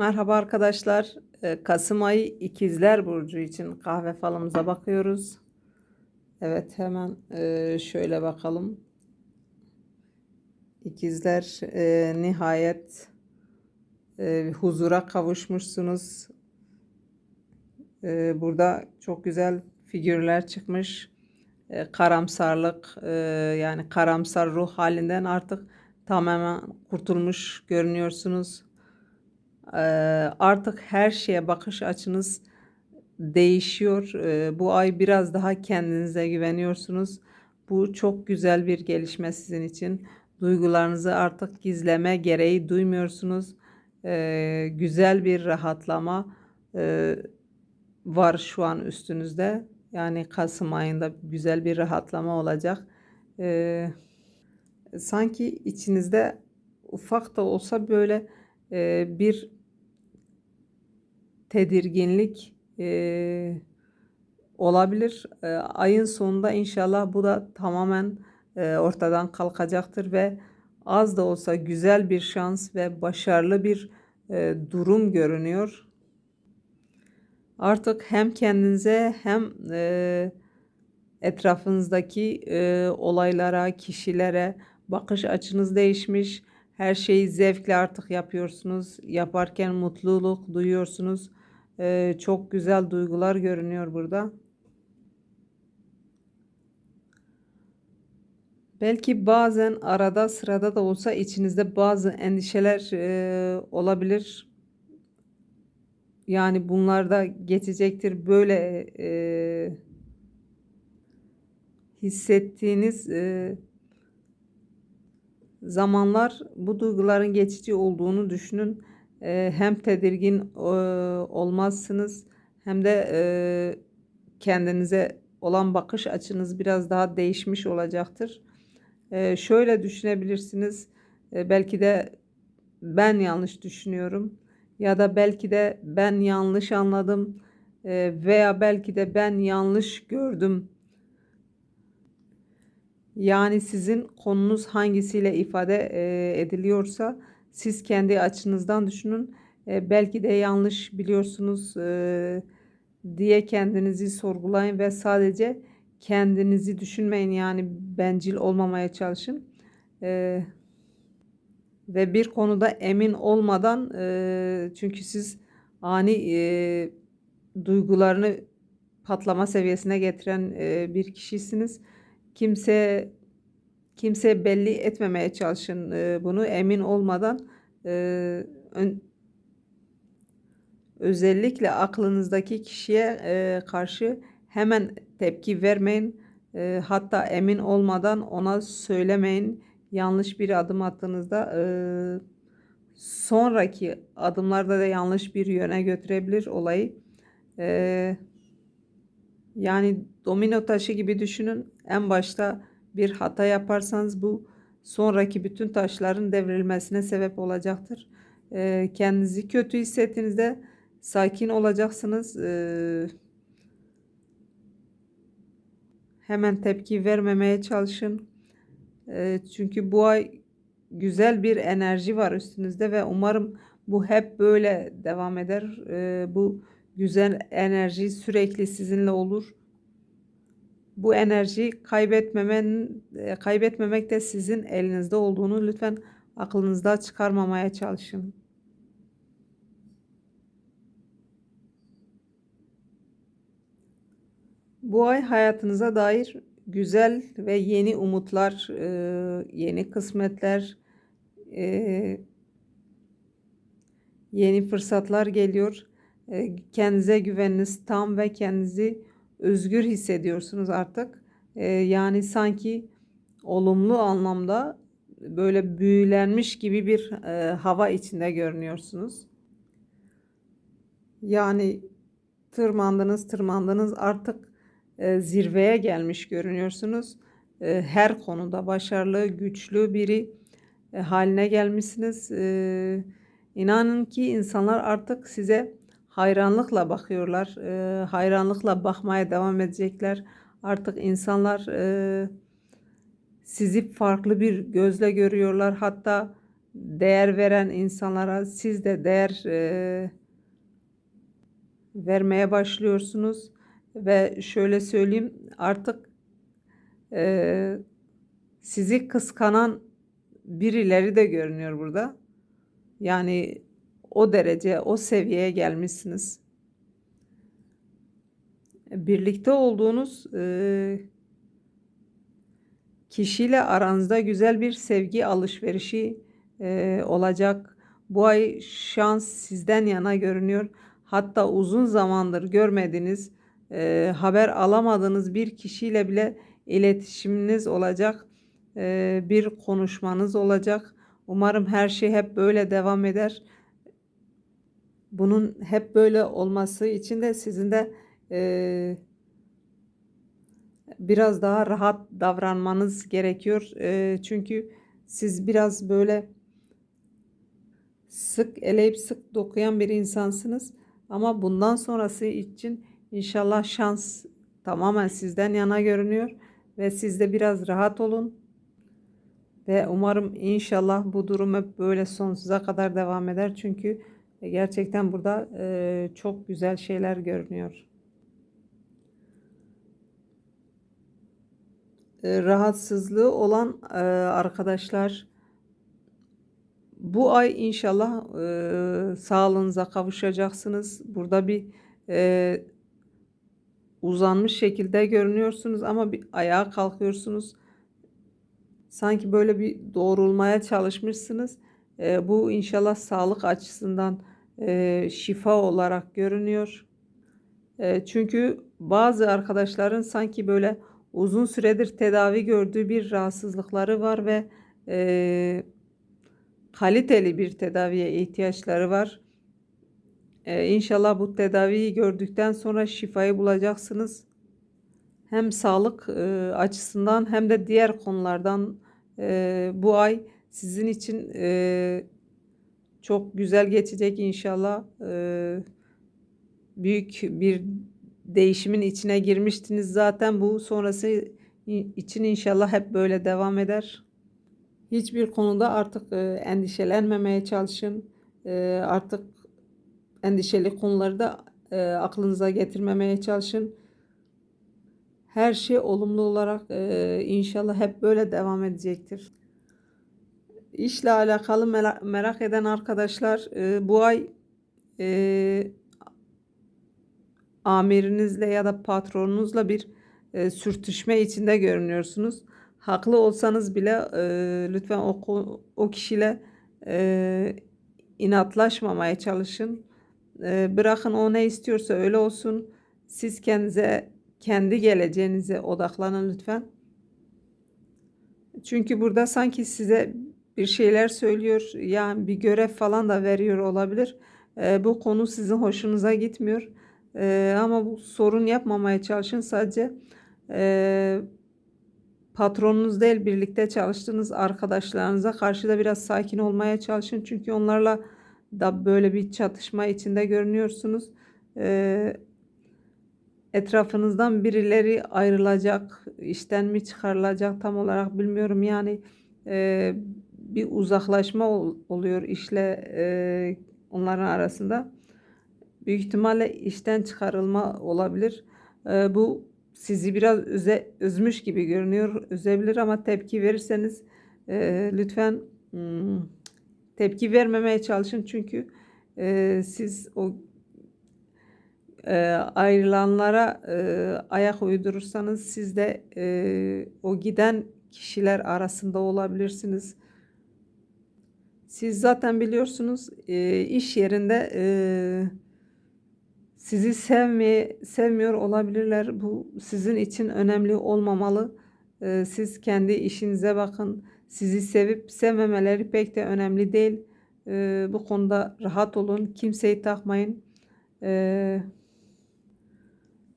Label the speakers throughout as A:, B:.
A: Merhaba arkadaşlar. Ee, Kasım ayı İkizler Burcu için kahve falımıza bakıyoruz. Evet hemen e, şöyle bakalım. İkizler e, nihayet e, huzura kavuşmuşsunuz. Burada çok güzel figürler çıkmış. Karamsarlık yani karamsar ruh halinden artık tamamen kurtulmuş görünüyorsunuz. Artık her şeye bakış açınız değişiyor. Bu ay biraz daha kendinize güveniyorsunuz. Bu çok güzel bir gelişme sizin için. Duygularınızı artık gizleme gereği duymuyorsunuz. Güzel bir rahatlama var şu an üstünüzde. Yani Kasım ayında güzel bir rahatlama olacak. Sanki içinizde ufak da olsa böyle bir tedirginlik e, olabilir. E, ayın sonunda inşallah bu da tamamen e, ortadan kalkacaktır ve az da olsa güzel bir şans ve başarılı bir e, durum görünüyor. Artık hem kendinize hem e, etrafınızdaki e, olaylara, kişilere bakış açınız değişmiş. Her şeyi zevkle artık yapıyorsunuz. Yaparken mutluluk duyuyorsunuz. Ee, çok güzel duygular görünüyor burada. Belki bazen arada sırada da olsa içinizde bazı endişeler e, olabilir. Yani bunlar da geçecektir. Böyle e, hissettiğiniz e, zamanlar bu duyguların geçici olduğunu düşünün. Hem tedirgin e, olmazsınız hem de e, kendinize olan bakış açınız biraz daha değişmiş olacaktır. Şöyle düşünebilirsiniz. E, belki de ben yanlış düşünüyorum ya da belki de ben yanlış anladım veya belki de ben yanlış gördüm yani sizin konunuz hangisiyle ifade ediliyorsa siz kendi açınızdan düşünün. E, belki de yanlış biliyorsunuz e, diye kendinizi sorgulayın ve sadece kendinizi düşünmeyin. Yani bencil olmamaya çalışın. E, ve bir konuda emin olmadan e, çünkü siz ani e, duygularını patlama seviyesine getiren e, bir kişisiniz kimse kimse belli etmemeye çalışın e, bunu emin olmadan e, özellikle aklınızdaki kişiye e, karşı hemen tepki vermeyin. Hatta emin olmadan ona söylemeyin. Yanlış bir adım attığınızda sonraki adımlarda da yanlış bir yöne götürebilir olayı. Yani domino taşı gibi düşünün. En başta bir hata yaparsanız bu sonraki bütün taşların devrilmesine sebep olacaktır. E, kendinizi kötü hissettiğinizde sakin olacaksınız. E, hemen tepki vermemeye çalışın. E, çünkü bu ay güzel bir enerji var üstünüzde ve umarım bu hep böyle devam eder. E, bu güzel enerji sürekli sizinle olur. Bu enerji kaybetmemen e, kaybetmemek de sizin elinizde olduğunu lütfen aklınızda çıkarmamaya çalışın. Bu ay hayatınıza dair güzel ve yeni umutlar, e, yeni kısmetler, e, yeni fırsatlar geliyor. Kendinize güveniniz tam ve kendinizi özgür hissediyorsunuz artık. E, yani sanki olumlu anlamda böyle büyülenmiş gibi bir e, hava içinde görünüyorsunuz. Yani tırmandınız tırmandınız artık e, zirveye gelmiş görünüyorsunuz. E, her konuda başarılı, güçlü biri e, haline gelmişsiniz. E, inanın ki insanlar artık size hayranlıkla bakıyorlar. E, hayranlıkla bakmaya devam edecekler. Artık insanlar e, sizi farklı bir gözle görüyorlar. Hatta değer veren insanlara siz de değer e, vermeye başlıyorsunuz ve şöyle söyleyeyim artık e, sizi kıskanan birileri de görünüyor burada. Yani o derece, o seviyeye gelmişsiniz. Birlikte olduğunuz e, kişiyle aranızda güzel bir sevgi alışverişi e, olacak. Bu ay şans sizden yana görünüyor. Hatta uzun zamandır görmediğiniz, e, haber alamadığınız bir kişiyle bile iletişiminiz olacak. E, bir konuşmanız olacak. Umarım her şey hep böyle devam eder. Bunun hep böyle olması için de sizin de e, biraz daha rahat davranmanız gerekiyor. E, çünkü siz biraz böyle sık eleyip sık dokuyan bir insansınız. Ama bundan sonrası için inşallah şans tamamen sizden yana görünüyor ve siz de biraz rahat olun. Ve umarım inşallah bu durum hep böyle sonsuza kadar devam eder. Çünkü gerçekten burada e, çok güzel şeyler görünüyor. E, rahatsızlığı olan e, arkadaşlar bu ay inşallah e, sağlığınıza kavuşacaksınız. Burada bir e, uzanmış şekilde görünüyorsunuz ama bir ayağa kalkıyorsunuz. Sanki böyle bir doğrulmaya çalışmışsınız. E, bu inşallah sağlık açısından e, şifa olarak görünüyor. E, çünkü bazı arkadaşların sanki böyle uzun süredir tedavi gördüğü bir rahatsızlıkları var ve e, kaliteli bir tedaviye ihtiyaçları var. Ee, inşallah bu tedaviyi gördükten sonra şifayı bulacaksınız. Hem sağlık e, açısından hem de diğer konulardan e, bu ay sizin için e, çok güzel geçecek inşallah. E, büyük bir değişimin içine girmiştiniz zaten bu sonrası için inşallah hep böyle devam eder. Hiçbir konuda artık e, endişelenmemeye çalışın. E, artık endişeli konuları da e, aklınıza getirmemeye çalışın. Her şey olumlu olarak e, inşallah hep böyle devam edecektir. İşle alakalı merak, eden arkadaşlar e, bu ay e, amirinizle ya da patronunuzla bir e, sürtüşme içinde görünüyorsunuz haklı olsanız bile e, lütfen o, o kişiyle e, inatlaşmamaya çalışın. E, bırakın o ne istiyorsa öyle olsun. Siz kendinize, kendi geleceğinize odaklanın lütfen. Çünkü burada sanki size bir şeyler söylüyor, yani bir görev falan da veriyor olabilir. E, bu konu sizin hoşunuza gitmiyor. E, ama bu sorun yapmamaya çalışın sadece. E, patronunuz değil birlikte çalıştığınız arkadaşlarınıza karşı da biraz sakin olmaya çalışın. Çünkü onlarla da böyle bir çatışma içinde görünüyorsunuz. Ee, etrafınızdan birileri ayrılacak, işten mi çıkarılacak tam olarak bilmiyorum. Yani e, bir uzaklaşma ol, oluyor işle e, onların arasında. Büyük ihtimalle işten çıkarılma olabilir. E, bu sizi biraz üze, üzmüş gibi görünüyor. Üzebilir ama tepki verirseniz e, lütfen hmm, tepki vermemeye çalışın. Çünkü e, siz o e, ayrılanlara e, ayak uydurursanız siz de e, o giden kişiler arasında olabilirsiniz. Siz zaten biliyorsunuz e, iş yerinde e, sizi sevmeye, sevmiyor olabilirler. Bu sizin için önemli olmamalı. Ee, siz kendi işinize bakın. Sizi sevip sevmemeleri pek de önemli değil. Ee, bu konuda rahat olun. Kimseyi takmayın. Ee,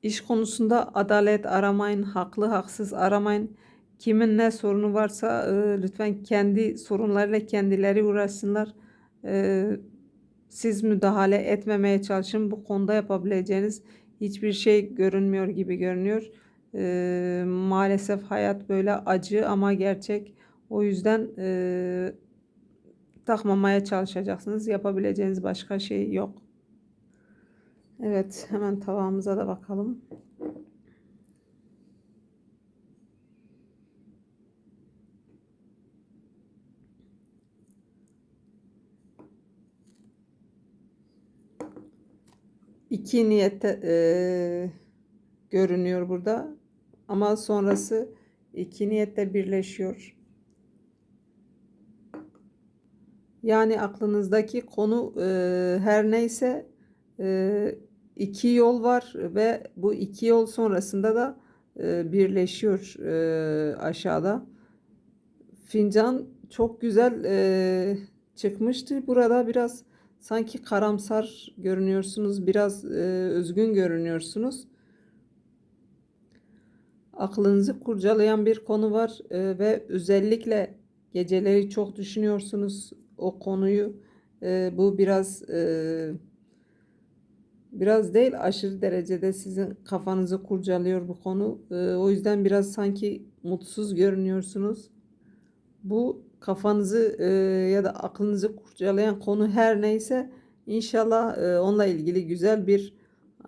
A: iş konusunda adalet aramayın. Haklı haksız aramayın. Kimin ne sorunu varsa e, lütfen kendi sorunlarıyla kendileri uğraşsınlar. E, siz müdahale etmemeye çalışın. Bu konuda yapabileceğiniz hiçbir şey görünmüyor gibi görünüyor. E, maalesef hayat böyle acı ama gerçek. O yüzden e, takmamaya çalışacaksınız. Yapabileceğiniz başka şey yok. Evet, hemen tavamıza da bakalım. İki niyette eee, görünüyor burada. Ama sonrası iki niyette birleşiyor. Yani aklınızdaki konu eee, her neyse eee, iki yol var ve bu iki yol sonrasında da eee, birleşiyor eee, aşağıda. Fincan çok güzel eee, çıkmıştı. Burada biraz sanki karamsar görünüyorsunuz. Biraz eee, üzgün görünüyorsunuz. Aklınızı kurcalayan bir konu var eee, ve özellikle geceleri çok düşünüyorsunuz o konuyu. Eee, bu biraz eee, biraz değil aşırı derecede sizin kafanızı kurcalıyor bu konu. Eee, o yüzden biraz sanki mutsuz görünüyorsunuz. Bu kafanızı eee, ya da aklınızı kurcalayan konu her neyse inşallah eee, onunla ilgili güzel bir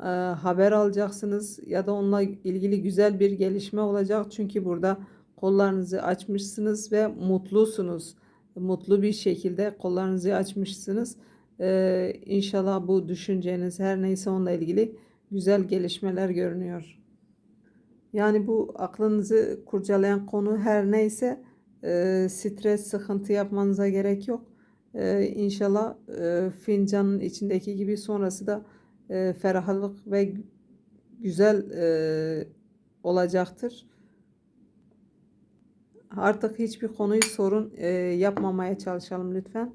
A: eee, haber alacaksınız ya da onunla ilgili güzel bir gelişme olacak. Çünkü burada kollarınızı açmışsınız ve mutlusunuz. Mutlu bir şekilde kollarınızı açmışsınız. Eee inşallah bu düşünceniz her neyse onunla ilgili güzel gelişmeler görünüyor. Yani bu aklınızı kurcalayan konu her neyse eee, stres, sıkıntı yapmanıza gerek yok. Eee inşallah eee, fincanın içindeki gibi sonrası da eee, ferahlık ve güzel eee, olacaktır. Artık hiçbir konuyu sorun eee, yapmamaya çalışalım lütfen.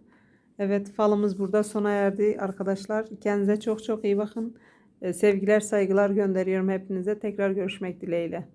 A: Evet falımız burada sona erdi arkadaşlar. Kendinize çok çok iyi bakın. Eee, sevgiler saygılar gönderiyorum hepinize. Tekrar görüşmek dileğiyle.